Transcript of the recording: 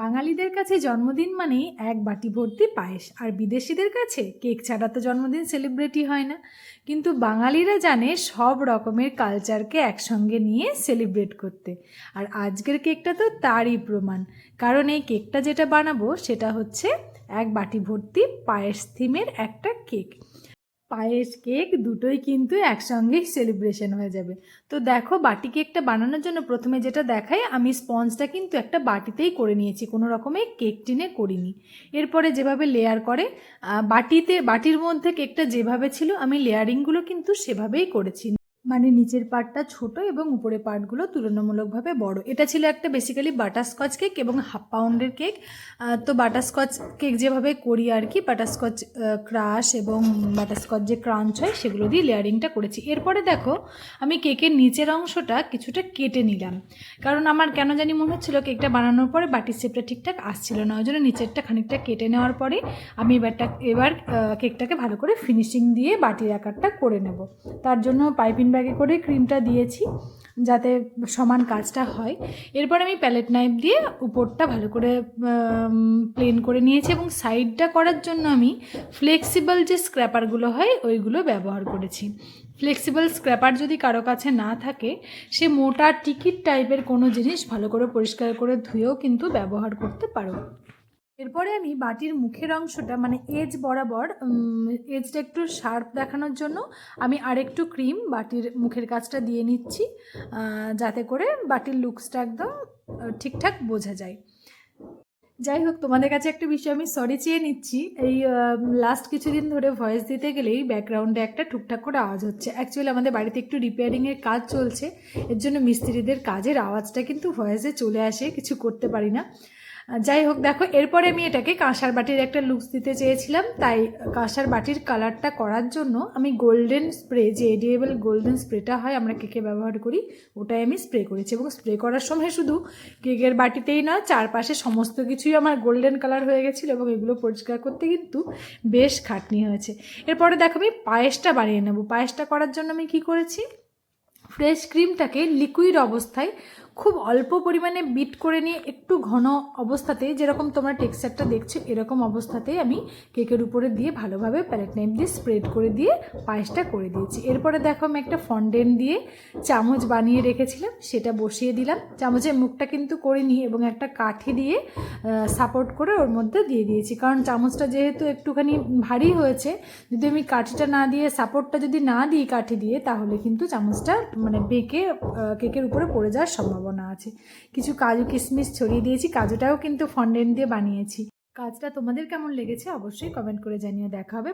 বাঙালিদের কাছে জন্মদিন মানেই এক বাটি ভর্তি পায়েস, আর বিদেশিদের কাছে কেক ছাড়া তো জন্মদিন সেলিব্রেটই হয় না। কিন্তু বাঙালিরা জানে সব রকমের কালচারকে একসঙ্গে নিয়ে সেলিব্রেট করতে। আর আজকের কেকটা তো তারই প্রমাণ। কারণ এই কেকটা যেটা বানাবো সেটা হচ্ছে এক বাটি ভর্তি পায়েস থিমের একটা কেক। পায়েস, কেক দুটোই কিন্তু একসঙ্গেই সেলিব্রেশন হয়ে যাবে। তো দেখো, বাটি কেকটা বানানোর জন্য প্রথমে যেটা দেখাই, আমি স্পঞ্জটা কিন্তু একটা বাটিতেই করে নিয়েছি, কোনো রকমে কেক টিনে করিনি। এরপরে যেভাবে লেয়ার করে বাটিতে, বাটির মধ্যে কেকটা যেভাবে ছিল, আমি লেয়ারিংগুলো কিন্তু সেভাবেই করেছি। মানে নিচের পার্টটা ছোট এবং উপরের পার্টগুলো তুলনামূলকভাবে বড়। এটা ছিল একটা বেসিক্যালি বাটারস্কচ কেক এবং হাফ পাউন্ডের কেক তো বাটারস্কচ কেক যেভাবে করি আর কি বাটারস্কচ ক্রাশ এবং বাটারস্কচ যে ক্রাঞ্চ হয়, সেগুলো দিয়ে লেয়ারিংটা করেছি। এরপরে দেখো, আমি কেকের নিচের অংশটা কিছুটা কেটে নিলাম। কারণ আমার কেন জানি মনে হচ্ছিল কেকটা বানানোর পরে বাটির শেপটা ঠিকঠাক আসছিল না, ওই জন্য নিচেরটা খানিকটা কেটে নেওয়ার পরে আমি এবারটা, এবার কেকটাকে ভালো করে ফিনিশিং দিয়ে বাটির আকারটা করে নেব। তার জন্য পাইপিং ব্যাগে করে ক্রিমটা দিয়েছি, যাতে সমান কাজটা হয়। এরপর আমি প্যালেট নাইফ দিয়ে উপরটা ভালো করে প্লেন করে নিয়েছি এবং সাইডটা করার জন্য আমি ফ্লেক্সিবল যে স্ক্র্যাপারগুলো হয়, ওইগুলো ব্যবহার করেছি। ফ্লেক্সিবল স্ক্র্যাপার যদি কারও কাছে না থাকে, সে মোটা টিকিট টাইপের কোনো জিনিস ভালো করে পরিষ্কার করে ধুয়েও কিন্তু ব্যবহার করতে পারো। এরপরে আমি বাটির মুখের অংশটা মানে এজ বরাবর এজটা একটু শার্প দেখানোর জন্য আমি আরেকটু ক্রিম বাটির মুখের কাজটা দিয়ে নিচ্ছি যাতে করে বাটির লুকসটা একদম ঠিকঠাক বোঝা যায়। যাই হোক, তোমাদের কাছে একটা বিষয় আমি সরি চেয়ে নিচ্ছি। এই লাস্ট কিছুদিন ধরে ভয়েস দিতে গেলেই ব্যাকগ্রাউন্ডে একটা টুকটাক করে আওয়াজ হচ্ছে। অ্যাকচুয়ালি আমাদের বাড়িতে একটু রিপেয়ারিংয়ের কাজ চলছে। এর জন্য মিস্ত্রিদের কাজের আওয়াজটা কিন্তু ভয়েসে চলে আসে, কিছু করতে পারি না। যাই হোক, দেখো, এরপরে আমি এটাকে কাঁসার বাটির একটা লুকস দিতে চেয়েছিলাম। তাই কাঁসার বাটির কালারটা করার জন্য আমি গোল্ডেন স্প্রে, যে এডিয়েবল গোল্ডেন স্প্রেটা হয়, আমরা কেকে ব্যবহার করি, ওটাই আমি স্প্রে করেছি। এবং স্প্রে করার সময় শুধু কেকের বাটিতেই না চারপাশে সমস্ত কিছুই আমার গোল্ডেন কালার হয়ে গেছিল এবং এগুলো পরিষ্কার করতে কিন্তু বেশ খাটনি হয়েছে। এরপরে দেখো, আমি পায়েসটা বানিয়ে নেব। পায়েসটা করার জন্য আমি কি করেছি? ফ্রেশ ক্রিমটাকে লিকুইড অবস্থায় খুব অল্প পরিমাণে বিট করে নিয়ে একটু ঘন অবস্থাতে, যেরকম তোমরা টেক্সচারটা দেখছ, এরকম অবস্থাতেই আমি কেকের উপরে দিয়ে ভালোভাবে প্যালেট নাইফ দিয়ে স্প্রেড করে দিয়ে পায়েসটা করে দিয়েছি। এরপরে দেখো আমি একটা ফন্ডেন্ট দিয়ে চামচ বানিয়ে রেখেছিলাম, সেটা বসিয়ে দিলাম। চামচের মুখটা কিন্তু করে করিনি, এবং একটা কাঠি দিয়ে সাপোর্ট করে ওর মধ্যে দিয়ে দিয়েছি। কারণ চামচটা যেহেতু একটুখানি ভারী হয়েছে, যদি আমি কাঠিটা না দিয়ে সাপোর্টটা যদি না দিই কাঠি দিয়ে, তাহলে কিন্তু চামচটা মানে বেঁকে কেকের উপরে পড়ে যাওয়ার সম্ভাবনা আছে। কিছু কাজু কিশমিশ ছড়িয়ে দিয়েছি, কাজুটাও কিন্তু ফন্ডেন্ট দিয়ে বানিয়েছি। কাজটা তোমাদের কেমন লেগেছে অবশ্যই কমেন্ট করে জানিয়ে দেখা হবে।